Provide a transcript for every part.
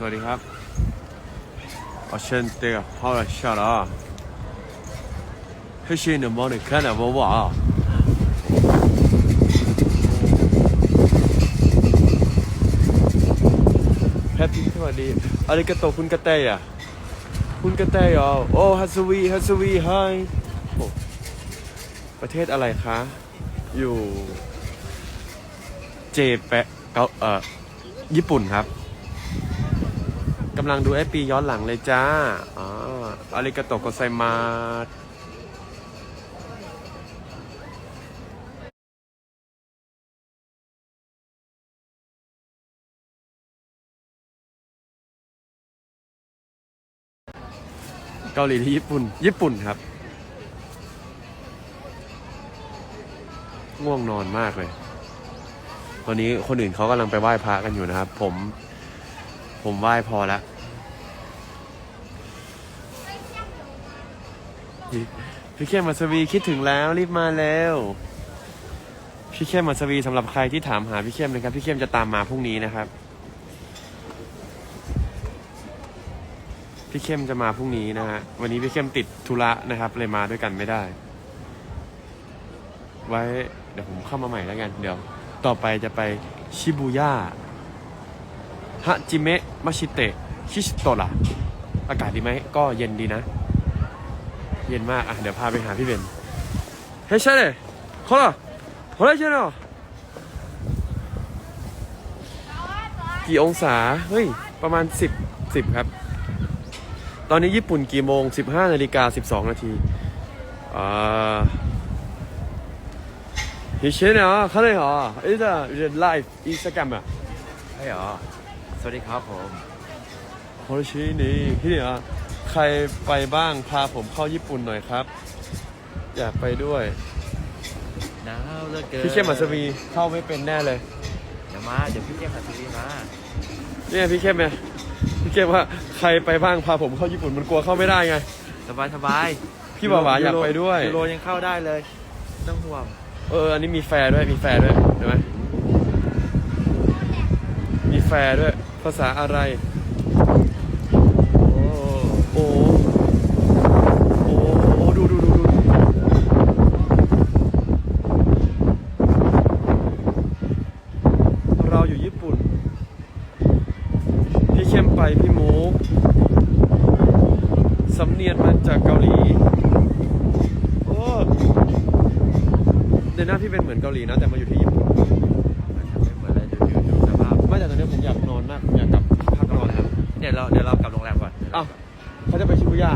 สวัสดีครับอเชนเตะฮาราชาลาให้เชนมอนิกันะบ่บ่แฮปปี้สวัสดีอะไรกระโตคุณกระเตยอะคุณกระเตยอ๋อโอ้ฮัสวีฮัสวีไฮประเทศอะไรคะ อยู่ เจแปะเกาเอ่อญี่ปุ่นครับ กำลังดูไอปีย้อนหลังเลยจ้าอ๋ออาริกาโตโกไซมาเกาหลีที่ญี่ปุ่น ญี่ปุ่นครับ ง่วงนอนมากเลย ตอนนี้คนอื่นเขากำลังไปไหว้พระกันอยู่นะครับ ผม ผมไหว้พอแล้วพี่เข้มมัสวีคิดถึงแล้วรีบมาแล้วพี่เข้มมัสวีสำหรับใครที่ถามหาพี่เข้มนะครับพี่เข้มจะตามมาพรุ่งนี้นะครับ พี่เข้มจะมาพรุ่งนี้นะฮะวันนี้พี่เข้มติดธุระนะครับ เลยมาด้วยกันไม่ได้ ไว้เดี๋ยวผมเข้ามาใหม่แล้วกัน เดี๋ยว ต่อไปจะไปชิบูย่า ฮะจิเมะมาชิเตะคิชิโตะอากาศดีไหม ก็เย็นดีนะ เย็นมาก อ่ะ เดี๋ยวพาไปหาพี่เบนเฮ้ยใช่เลยขอละขอละใช่เนาะกี่องศา เฮ้ย ประมาณ 10 10 ครับ ตอนนี้ญี่ปุ่นกี่โมง 15นาฬิกา12 นาที อ่า 以前啊，可能啊，一直是 live Instagram 啊， ใช่เหรอ ส วัสดีครับผมโอชินี่พี่เนี่ยใครไปบ้างพาผมเข้าญี่ปุ่นหน่อยครับ อยากไปด้วยหนาวเหลือเกินพี่เข้มมัสวีเข้าไม่เป็นแน่เลยเดี๋ยวมา เดี๋ยวพี่เข้มมัสวีมาเนี่ยพี่เข้มเนี่ยพี่เข้มว่าใครไปบ้างพาผมเข้าญี่ปุ่นมันกลัวเข้าไม่ได้ไง สบายสบายพี่บ่าวหวาอยากไปด้วยยูโรยังเข้าได้เลยไม่ต้องห่วง เออ อันนี้มีแฟร์ด้วยมีแฟร์ด้วยเห็นไหมมีแฟร์ด้วย ภาษาอะไรโอ้โอ้โอ้ดูดูดูดูเราอยู่ญี่ปุ่น พี่เข้มไปพี่มูกสำเนียนมาจากเกาหลี โอ้ในหน้าพี่เป็นเหมือนเกาหลีนะ แต่มาอยู่ที่ญี่ปุ่น ไม่เหมือนอะไรดูดูดูสภาพ ไม่ แต่ตอนนี้ผมอยากนอนมากผมอยากกลับพักนอนแล้วเดี๋ยวเราเดี๋ยวเรากลับโรงแรมก่อนอ้าวเขาจะไปชิบุย่า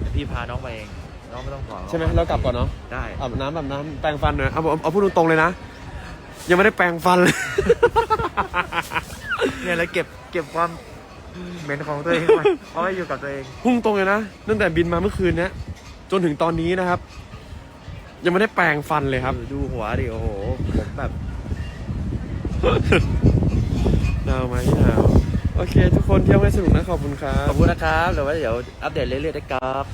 เดี๋ยวพี่พาน้องไปเอง น้องไม่ต้องห่วงใช่ไหมเรากลับก่อนเนาะได้อาบน้ำอาบน้ำแปรงฟันหน่อยเอาเอาเอาพูดตรงๆเลยนะ ยังไม่ได้แปรงฟันเลย เนี่ยแล้วเก็บเก็บความเหม็นของตัวเองไว้เอาไว้อยู่กับตัวเอง พุ่งตรงเลยนะตั้งแต่บินมาเมื่อคืนเนี้ยจนถึงตอนนี้นะครับ ยังไม่ได้แปรงฟันเลยครับ ดูหัวดิโอ้โหผมแบบ เราไหมหนาวโอเค ทุกคนเที่ยวให้สนุกนะขอบคุณครับ ขอบคุณนะครับเดี๋ยวไว้เดี๋ยวอัปเดตเรื่อยๆนะครับ